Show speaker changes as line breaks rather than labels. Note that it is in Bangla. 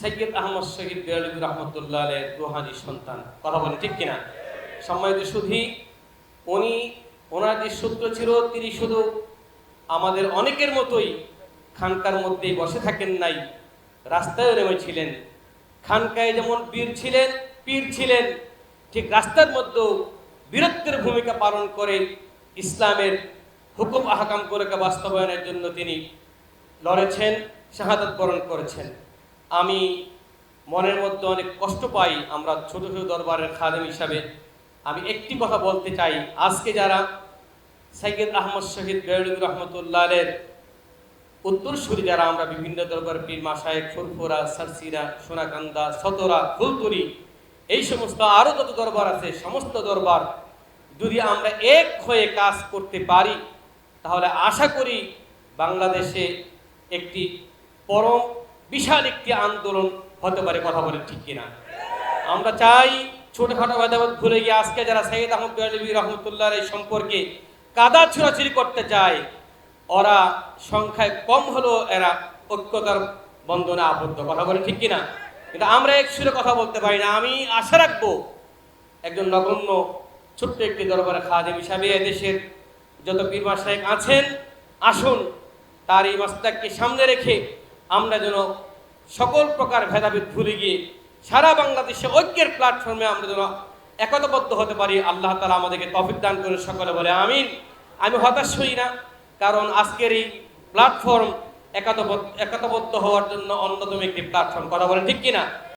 সৈয়দ আহমদ শহীদ বেরলিবি রহমতুল্লাহ আলের রুহানি সন্তান। কথা বলেন, ঠিক কিনা? সম্মানিত সুধী, উনি, ওনার যে সূত্র ছিল, তিনি শুধু আমাদের অনেকের মতোই খানকার মধ্যেই বসে থাকেন নাই রাস্তায় নেমেছিলেন। খানকায় যেমন বীর ছিলেন, পীর ছিলেন, ঠিক রাস্তার মধ্যেও বীরত্বের ভূমিকা পালন করে ইসলামের হুকুম আহকাম করে বাস্তবায়নের জন্য তিনি লড়েছেন, শাহাদত বরণ করেছেন। আমি মনের মধ্যে অনেক কষ্ট পাই আমরা ছোট ছোট দরবারের খাদেম হিসাবে। আমি একটি কথা বলতে চাই, আজকে যারা সাইয়দ আহমদ শহীদ গয়রুল রহমতুল্লাহের উত্তরসূরি যারা, আমরা বিভিন্ন দরবার, পীর মাসায়েক ফুরফুরা, সারসিরা, সোনাকান্দা, সতরা, ফুলতুরি, এই সমস্ত আরও যত দরবার আছে, সমস্ত দরবার যদি আমরা এক হয়ে কাজ করতে পারি, তাহলে আশা করি বাংলাদেশে একটি পরম বিশাল একটি আন্দোলন হতে পারে, কথা বলে ঠিক কিনা। আমরা চাই ছোটখাটো ভেদাভেদ ভুলে গিয়ে আজকে যারা সৈয়দ আহমদ রহমতুল্লাহ এই সম্পর্কে কাদা ছোড়াছুরি করতে চায়, ওরা সংখ্যায় কম হলেও এরা ঐক্যতার বন্ধনে আবদ্ধ, কথা বলে ঠিক কিনা। কিন্তু আমরা এক সুরে কথা বলতে পারি না। আমি আশা রাখব একজন নগণ্য ছোট্ট একটি দরবারে খাদেম হিসাবে এদেশের যত পীর মাসায়েক আছেন, আসুন, তার এই মাস্তাককে সামনে রেখে আমরা যেন সকল প্রকার ভেদাভেদ ভুলে গিয়ে সারা বাংলাদেশে ঐক্যের প্ল্যাটফর্মে আমরা যেন একতাবদ্ধ হতে পারি, আল্লাহ তালা আমাদেরকে তফিক দান করে সকলে বলে আমিন। আমি হতাশ হই না, কারণ আজকের এই প্ল্যাটফর্ম একাতবদ্ধ হওয়ার জন্য অন্যতম একটি প্ল্যাটফর্ম কথা বলে ঠিক কিনা?